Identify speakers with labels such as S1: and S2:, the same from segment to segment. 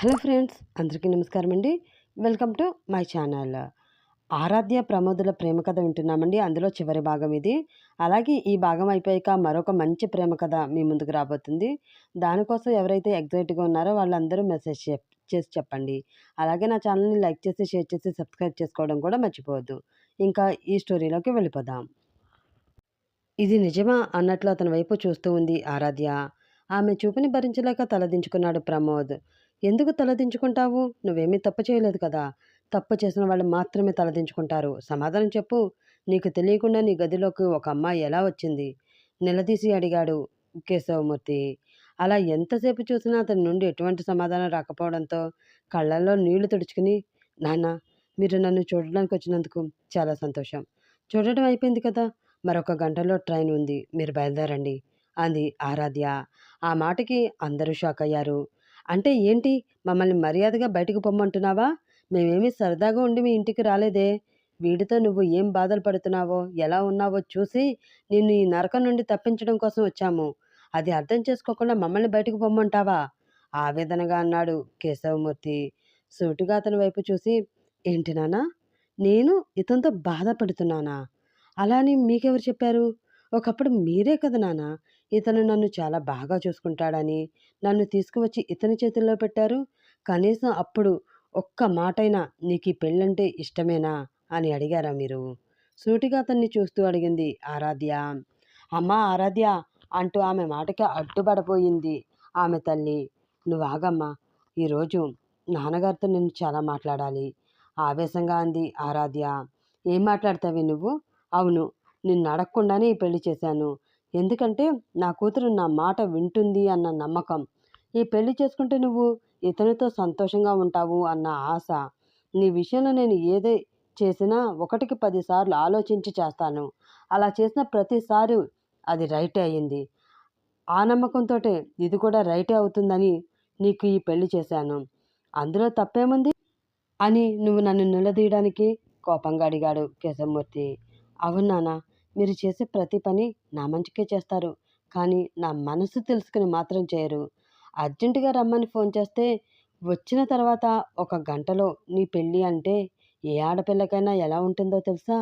S1: Hello friends అందరికీ నమస్కారం అండి. Welcome to my channel. Aaradhya ప్రమోదుల ప్రేమ కథ వింటున్నామండి. అందులో చివరి భాగం ఇది. అలాగే ఈ భాగం అయిపోయాక మరొక మంచి ప్రేమ కథ మీ ముందుకు రాబోతుంది. దానికోసం ఎవరైతే ఎగ్జైట్గా ఉన్నారో వాళ్ళందరూ మెసేజ్ చేసి చెప్పండి. అలాగే నా ఛానల్ని లైక్ చేసి షేర్ చేసి సబ్స్క్రైబ్ చేసుకోవడం కూడా మర్చిపోవద్దు. ఇంకా ఈ స్టోరీలోకి వెళ్ళిపోదాం. ఇది నిజమా అన్నట్లు అతని వైపు చూస్తూ ఉంది ఆరాధ్య. ఆమె చూపుని భరించలేక తలదించుకున్నాడు ప్రమోద్. ఎందుకు తలదించుకుంటావు? నువ్వేమీ తప్పు చేయలేదు కదా. తప్పు చేసిన వాళ్ళు మాత్రమే తలదించుకుంటారు. సమాధానం చెప్పు. నీకు తెలియకుండా నీ గదిలోకి ఒక అమ్మాయి ఎలా వచ్చింది? నిలదీసి అడిగాడు కేశవమూర్తి. అలా ఎంతసేపు చూసినా అతని నుండి ఎటువంటి సమాధానం రాకపోవడంతో కళ్ళల్లో నీళ్ళు తుడుచుకుని నాన్న మీరు నన్ను చూడడానికి వచ్చినందుకు చాలా సంతోషం. చూడటం అయిపోయింది కదా. మరొక గంటలో ట్రైన్ ఉంది. మీరు బయలుదేరండి అంది ఆరాధ్య. ఆ మాటకి అందరూ షాక్ అయ్యారు అంటే ఏంటి? మమ్మల్ని మర్యాదగా బయటకు పొమ్మంటున్నావా? మేమేమీ సరదాగా ఉండి మీ ఇంటికి రాలేదే. వీడితో నువ్వు ఏం బాధలు పడుతున్నావో ఎలా ఉన్నావో చూసి నిన్ను ఈ నరకం నుండి తప్పించడం కోసం వచ్చాము. అది అర్థం చేసుకోకుండా మమ్మల్ని బయటకు పొమ్మంటావా? ఆవేదనగా అన్నాడు కేశవమూర్తి. సూటుగా అతని వైపు చూసి ఏంటి నానా నేను ఇతనితో బాధపడుతున్నానా? అలా అని మీకెవరు చెప్పారు? ఒకప్పుడు మీరే కదా నాన్న? ఇతను నన్ను చాలా బాగా చూసుకుంటాడని నన్ను తీసుకువచ్చి ఇతని చేతుల్లో పెట్టారు. కనీసం అప్పుడు ఒక్క మాటైనా నీకు ఈ పెళ్ళంటే ఇష్టమేనా? అని అడిగారా మీరు? సూటిగా అతన్ని చూస్తూ అడిగింది ఆరాధ్య. అమ్మా ఆరాధ్య అంటూ ఆమె మాటకి అడ్డుపడపోయింది ఆమె తల్లి. నువ్వాగమ్మా ఈరోజు నాన్నగారితో నేను చాలా మాట్లాడాలి. ఆవేశంగా అంది ఆరాధ్య. ఏం మాట్లాడతావి నువ్వు? అవును నిన్ను అడగకుండానే ఈ పెళ్ళి చేశాను. ఎందుకంటే నా కూతురు నా మాట వింటుంది అన్న నమ్మకం. ఈ పెళ్ళి చేసుకుంటే నువ్వు ఇతనితో సంతోషంగా ఉంటావు అన్న ఆశ. నీ విషయంలో నేను ఏదే చేసినా ఒకటికి పదిసార్లు ఆలోచించి చేస్తాను. అలా చేసిన ప్రతిసారి అది రైటే అయింది. ఆ నమ్మకంతో ఇది కూడా రైటే అవుతుందని నీకు ఈ పెళ్ళి చేశాను. అందులో తప్పేముంది? అని నువ్వు నన్ను నిలదీయడానికి కోపంగా అడిగాడు కేశవమూర్తి. అవునానా మీరు చేసే ప్రతి పని నా మంచికే చేస్తారు. కానీ నా మనసు తెలుసుకుని మాత్రం చేయరు. అర్జెంటుగా రమ్మని ఫోన్ చేస్తే వచ్చిన తర్వాత ఒక గంటలో నీ పెళ్ళి అంటే ఏ ఆడపిల్లకైనా ఎలా ఉంటుందో తెలుసా?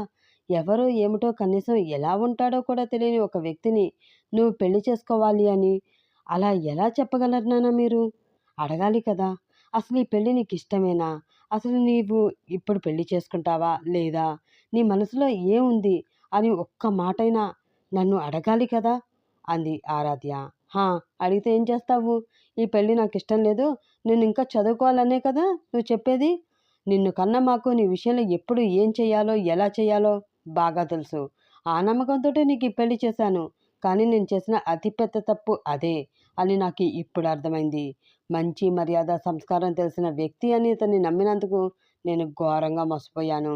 S1: ఎవరో ఏమిటో కనీసం ఎలా ఉంటాడో కూడా తెలియని ఒక వ్యక్తిని నువ్వు పెళ్ళి చేసుకోవాలి అని అలా ఎలా చెప్పగలరు నాన్న మీరు? అడగాలి కదా. అసలు ఈ పెళ్ళి నీకు ఇష్టమేనా? అసలు నీవు ఇప్పుడు పెళ్ళి చేసుకుంటావా లేదా? నీ మనసులో ఏముంది? అని ఒక్క మాటైనా నన్ను అడగాలి కదా? అంది ఆరాధ్య. హా అడిగితే ఏం చేస్తావు? ఈ పెళ్ళి నాకు ఇష్టం లేదు. నేను ఇంకా చదువుకోవాలనే కదా నువ్వు చెప్పేది? నిన్ను కన్న మాకు నీ విషయంలో ఎప్పుడు ఏం చేయాలో ఎలా చేయాలో బాగా తెలుసు. ఆ నమ్మకంతో నీకు ఈ పెళ్ళి చేశాను. కానీ నేను చేసిన అతిపెద్ద తప్పు అదే అని నాకు ఇప్పుడు అర్థమైంది. మంచి మర్యాద సంస్కారం తెలిసిన వ్యక్తి అని ఇతన్ని నమ్మినందుకు నేను ఘోరంగా మోసపోయాను.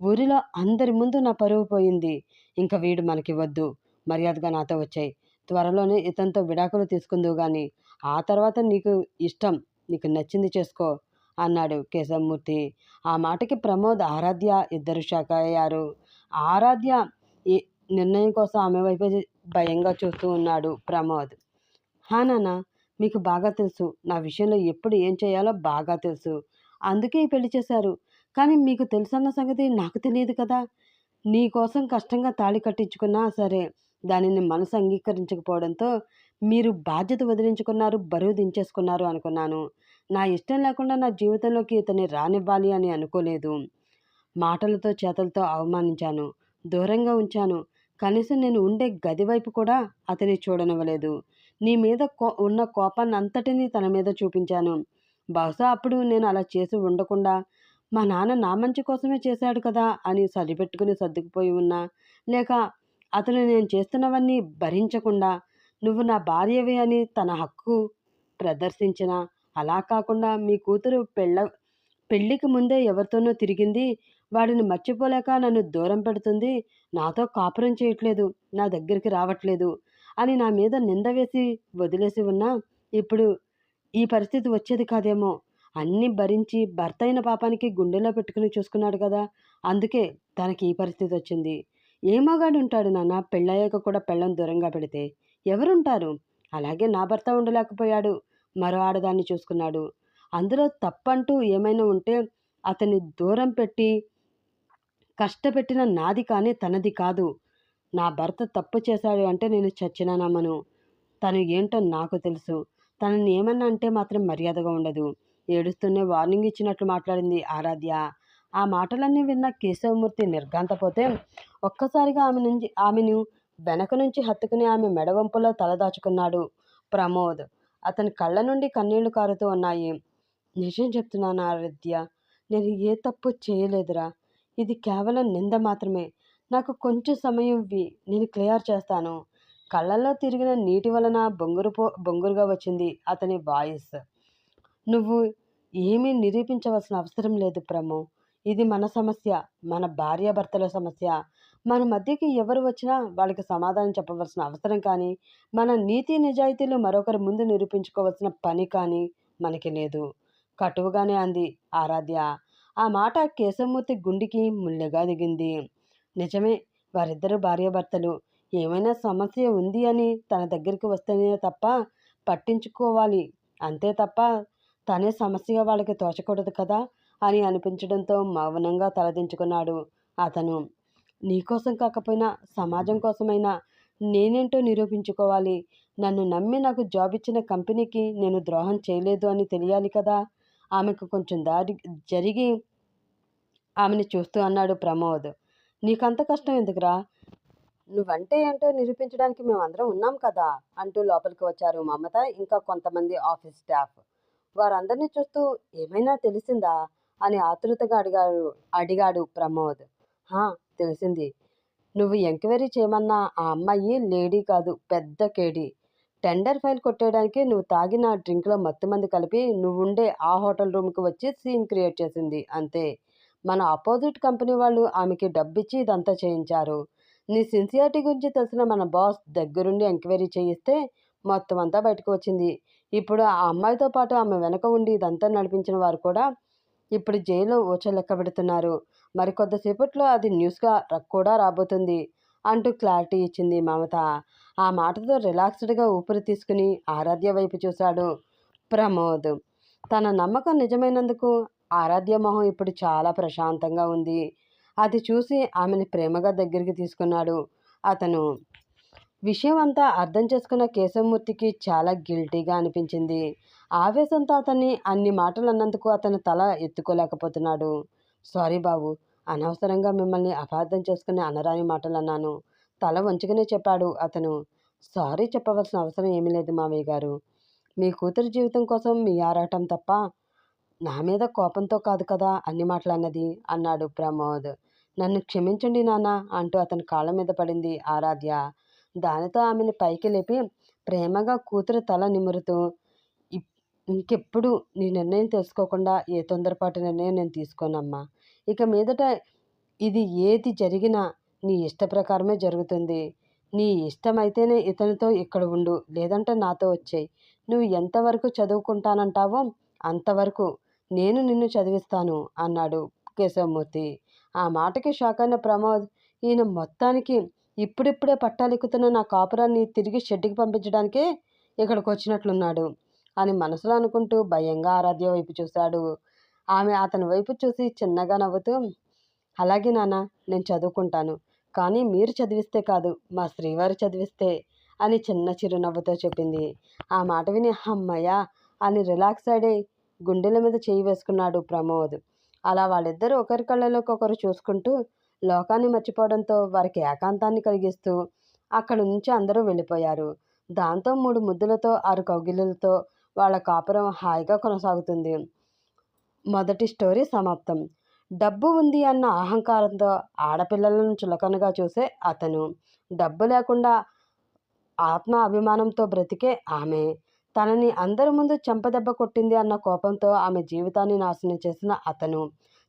S1: ఊరిలో అందరి ముందు నా పరువు పోయింది. ఇంకా వీడు మనకి వద్దు మర్యాదగా నాతో వచ్చాయి. త్వరలోనే ఇతనితో విడాకులు తీసుకుందువు కానీ ఆ తర్వాత నీకు ఇష్టం. నీకు నచ్చింది చేసుకో అన్నాడు కేశవమూర్తి. ఆ మాటకి ప్రమోద్ ఆరాధ్య ఇద్దరు షాక్ అయ్యారు. ఆరాధ్య ఈ నిర్ణయం కోసం ఆమె వైపు భయంగా చూస్తూ ఉన్నాడు ప్రమోద్. హా నాన్న మీకు బాగా తెలుసు. నా విషయంలో ఎప్పుడు ఏం చేయాలో బాగా తెలుసు. అందుకే ఈ పెళ్ళి చేశారు. కానీ మీకు తెలుసన్న సంగతి నాకు తెలియదు కదా. నీ కోసం కష్టంగా తాళి కట్టించుకున్నా సరే దానిని మనసు అంగీకరించకపోవడంతో మీరు బాధ్యత వదిలించుకున్నారు బరువు దించేసుకున్నారు అనుకున్నాను. నా ఇష్టం లేకుండా నా జీవితంలోకి ఇతన్ని రానివ్వాలి అని అనుకోలేదు. మాటలతో చేతలతో అవమానించాను. దూరంగా ఉంచాను. కనీసం నేను ఉండే గది వైపు కూడా అతని చూడనివ్వలేదు. నీ మీద కో ఉన్న కోపాన్ని అంతటినీ తన మీద చూపించాను. బహుశా అప్పుడు నేను అలా చేసి ఉండకుండా మా నాన్న నా మంచి కోసమే చేశాడు కదా అని సరిపెట్టుకుని సర్దుకుపోయి ఉన్నా. లేక అతను నేను చేస్తున్నవన్నీ భరించకుండా నువ్వు నా భార్యవే అని తన హక్కు ప్రదర్శించిన. అలా కాకుండా మీ కూతురు పెళ్ళ పెళ్ళికి ముందే ఎవరితోనో తిరిగింది. వాడిని మర్చిపోలేక నన్ను దూరం పెడుతుంది. నాతో కాపురం చేయట్లేదు. నా దగ్గరికి రావట్లేదు అని నా మీద నింద వేసి వదిలేసి ఉన్నా. ఇప్పుడు ఈ పరిస్థితి వచ్చేది కాదేమో. అన్నీ భరించి భర్త అయిన పాపానికి గుండెలో పెట్టుకుని చూసుకున్నాడు కదా! అందుకే తనకి ఈ పరిస్థితి వచ్చింది ఏ మగాడు ఉంటాడు నాన్న పెళ్ళయ్యాక కూడా పెళ్ళం దూరంగా పెడితే. ఎవరుంటారు? అలాగే నా భర్త ఉండలేకపోయాడు. మరో ఆడదాన్ని చూసుకున్నాడు. అందులో తప్పంటూ ఏమైనా ఉంటే అతన్ని దూరం పెట్టి కష్టపెట్టిన నాది కానీ తనది కాదు. నా భర్త తప్పు చేశాడు అంటే నేను చచ్చినా నమ్మను. తను ఏంటో నాకు తెలుసు. తనని ఏమన్నా అంటే మాత్రం మర్యాదగా ఉండదు. ఏడుస్తూనే వార్నింగ్ ఇచ్చినట్లు మాట్లాడింది ఆరాధ్య. ఆ మాటలన్నీ విన్న కేశవమూర్తి నిర్ఘాంతపోతే ఒక్కసారిగా ఆమె నుంచి ఆమెను వెనక నుంచి హత్తుకుని ఆమె మెడవంపులో తలదాచుకున్నాడు ప్రమోద్. అతని కళ్ళ నుండి కన్నీళ్ళు కారుతూ ఉన్నాయి. నిజం చెప్తున్నాను ఆరాధ్య నేను ఏ తప్పు చేయలేదురా. ఇది కేవలం నింద మాత్రమే. నాకు కొంచెం సమయం ఇవ్వి నేను క్లియర్ చేస్తాను. కళ్ళల్లో తిరిగిన నీటి వలన బొంగురు పో బొంగురుగా వచ్చింది అతని వాయిస్. నువ్వు ఏమీ నిరూపించవలసిన అవసరం లేదు ప్రమో. ఇది మన సమస్య మన భార్యాభర్తల సమస్య. మన మధ్యకి ఎవరు వచ్చినా వాళ్ళకి సమాధానం చెప్పవలసిన అవసరం కానీ మన నీతి నిజాయితీలు మరొకరి ముందు నిరూపించుకోవాల్సిన పని కానీ మనకి లేదు. కటువుగానే అంది ఆరాధ్య. ఆ మాట కేశవమూర్తి గుండికి ముళ్ళగా దిగింది. నిజమే వారిద్దరు భార్యాభర్తలు. ఏమైనా సమస్య ఉంది అని తన దగ్గరికి వస్తేనే తప్ప పట్టించుకోవాలి. అంతే తప్ప తనే సమస్యగా వాళ్ళకి తోచకూడదు కదా అని అనిపించడంతో మౌనంగా తలదించుకున్నాడు అతను. నీకోసం కాకపోయినా సమాజం కోసమైనా నేనేంటో నిరూపించుకోవాలి. నన్ను నమ్మి నాకు జాబ్ ఇచ్చిన కంపెనీకి నేను ద్రోహం చేయలేదు అని తెలియాలి కదా. ఆమెకు కొంచెం దారి జరిగి ఆమెను చూస్తూ అన్నాడు ప్రమోద్. నీకంత కష్టం ఎందుకురా? నువ్వంటే ఏంటో నిరూపించడానికి మేమందరం ఉన్నాం కదా అంటూ లోపలికి వచ్చారు మమత ఇంకా కొంతమంది ఆఫీస్ స్టాఫ్. వారందరినీ చూస్తూ ఏమైనా తెలిసిందా? అని ఆతృతగా అడిగాడు అడిగాడు ప్రమోద్. హా తెలిసింది. నువ్వు ఎంక్వైరీ చేయమన్న ఆ అమ్మాయి లేడీ కాదు పెద్ద కేడీ. టెండర్ ఫైల్ కొట్టేయడానికి నువ్వు తాగిన డ్రింక్లో మత్తు మంది కలిపి నువ్వుండే ఆ హోటల్ రూమ్కి వచ్చి సీన్ క్రియేట్ చేసింది అంతే. మన అపోజిట్ కంపెనీ వాళ్ళు ఆమెకి డబ్బిచ్చి ఇదంతా చేయించారు. నీ సిన్సియారిటీ గురించి తెలిసిన మన బాస్ దగ్గరుండి ఎంక్వైరీ చేయిస్తే మొత్తం అంతా బయటకు వచ్చింది. ఇప్పుడు ఆ అమ్మాయితో పాటు ఆమె వెనక ఉండి ఇదంతా నడిపించిన వారు కూడా ఇప్పుడు జైల్లో ఊచ లెక్క పెడుతున్నారు. మరి కొద్దిసేపట్లో అది న్యూస్గా కూడా రాబోతుంది అంటూ క్లారిటీ ఇచ్చింది మమత. ఆ మాటతో రిలాక్స్డ్గా ఊపిరి తీసుకుని ఆరాధ్య వైపు చూశాడు ప్రమోద్. తన నమ్మకం నిజమైనందుకు ఆరాధ్య మొహం ఇప్పుడు చాలా ప్రశాంతంగా ఉంది. అది చూసి ఆమెని ప్రేమగా దగ్గరికి తీసుకున్నాడు అతను. విషయం అంతా అర్థం చేసుకున్న కేశవమూర్తికి చాలా గిల్టీగా అనిపించింది. ఆవేశంతో అతన్ని అన్ని మాటలు అన్నందుకు అతను తల ఎత్తుకోలేకపోతున్నాడు. సారీ బాబు అనవసరంగా మిమ్మల్ని అపార్థం చేసుకుని అనరాని మాటలు అన్నాను తల వంచుకునే చెప్పాడు అతను. సారీ చెప్పవలసిన అవసరం ఏమీ లేదు మామయ్య గారు. మీ కూతురు జీవితం కోసం మీ ఆరాటం తప్ప నా మీద కోపంతో కాదు కదా అన్ని మాటలు అన్నది అన్నాడు ప్రమోద్. నన్ను క్షమించండి నాన్న అంటూ అతని కాళ్ళ మీద పడింది ఆరాధ్య. దానితో ఆమెని పైకి లేపి ప్రేమగా కూతురు తల నిమురుతూ ఇంకెప్పుడు నీ నిర్ణయం తెలుసుకోకుండా ఏ తొందరపాటు నిర్ణయం నేను తీసుకోనమ్మా. ఇక మీదట ఇది ఏది జరిగినా నీ ఇష్ట ప్రకారమే జరుగుతుంది. నీ ఇష్టమైతేనే ఇతనితో ఇక్కడ ఉండు లేదంటే నాతో వచ్చేయి. నువ్వు ఎంతవరకు చదువుకుంటానంటావో అంతవరకు నేను నిన్ను చదివిస్తాను అన్నాడు కేశవమూర్తి. ఆ మాటకి షాక్ అయిన ప్రమోద్ ఈయన మొత్తానికి ఇప్పుడిప్పుడే పట్టాలెక్కుతున్న నా కాపురాన్ని తిరిగి షెడ్డుకి పంపించడానికే ఇక్కడికి వచ్చినట్లున్నాడు అని మనసులో అనుకుంటూ భయంగా ఆరాధ్య వైపు చూశాడు. ఆమె అతని వైపు చూసి చిన్నగా నవ్వుతూ అలాగే నాన్న నేను చదువుకుంటాను. కానీ మీరు చదివిస్తే కాదు మా శ్రీవారు చదివిస్తే అని చిన్న చిరునవ్వుతో చెప్పింది. ఆ మాట విని అమ్మయ్యా అని రిలాక్స్ అయ్యి గుండెల మీద చేయి వేసుకున్నాడు ప్రమోద్. అలా వాళ్ళిద్దరూ ఒకరి కళ్ళలోకి ఒకరు చూసుకుంటూ లోకాన్ని మర్చిపోవడంతో వారికి ఏకాంతాన్ని కలిగిస్తూ అక్కడి నుంచి అందరూ వెళ్ళిపోయారు. దాంతో మూడు ముద్దులతో ఆరు కౌగిలులతో వాళ్ళ కాపురం హాయిగా కొనసాగుతుంది. మొదటి స్టోరీ సమాప్తం. డబ్బు ఉంది అన్న అహంకారంతో ఆడపిల్లలను చులకనగా చూసే అతను. డబ్బు లేకుండా ఆత్మ అభిమానంతో బ్రతికే ఆమె. తనని అందరి ముందు చెంపదెబ్బ కొట్టింది అన్న కోపంతో ఆమె జీవితాన్ని నాశనం చేసిన అతను.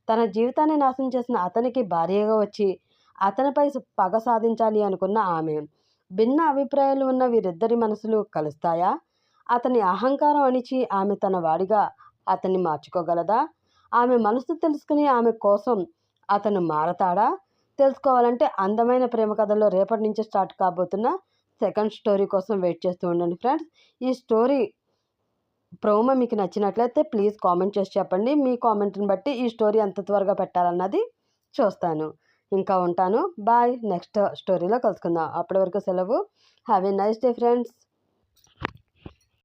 S1: తన జీవితాన్ని నాశనం చేసిన అతనికి భార్యగా వచ్చి అతనిపై పగ సాధించాలి అనుకున్న ఆమె. భిన్న అభిప్రాయాలు ఉన్న వీరిద్దరి మనసులు కలుస్తాయా? అతని అహంకారం అణిచి ఆమె తన వాడిగా అతన్ని మార్చుకోగలదా? ఆమె మనసు తెలుసుకుని ఆమె కోసం అతను మారతాడా? తెలుసుకోవాలంటే అందమైన ప్రేమ కథలో రేపటి నుంచి స్టార్ట్ కాబోతున్న సెకండ్ స్టోరీ కోసం వెయిట్ చేస్తూ ఉండండి ఫ్రెండ్స్. ఈ స్టోరీ ప్రోమో మీకు నచ్చినట్లయితే ప్లీజ్ కామెంట్ చేసి చెప్పండి. మీ కామెంట్ని బట్టి ఈ స్టోరీ ఎంత త్వరగా పెట్టాలన్నది చూస్తాను. ఇంకా ఉంటాను. బాయ్. నెక్స్ట్ స్టోరీలో కలుసుకుందాం. అప్పటి వరకు సెలవు. Have a nice day friends.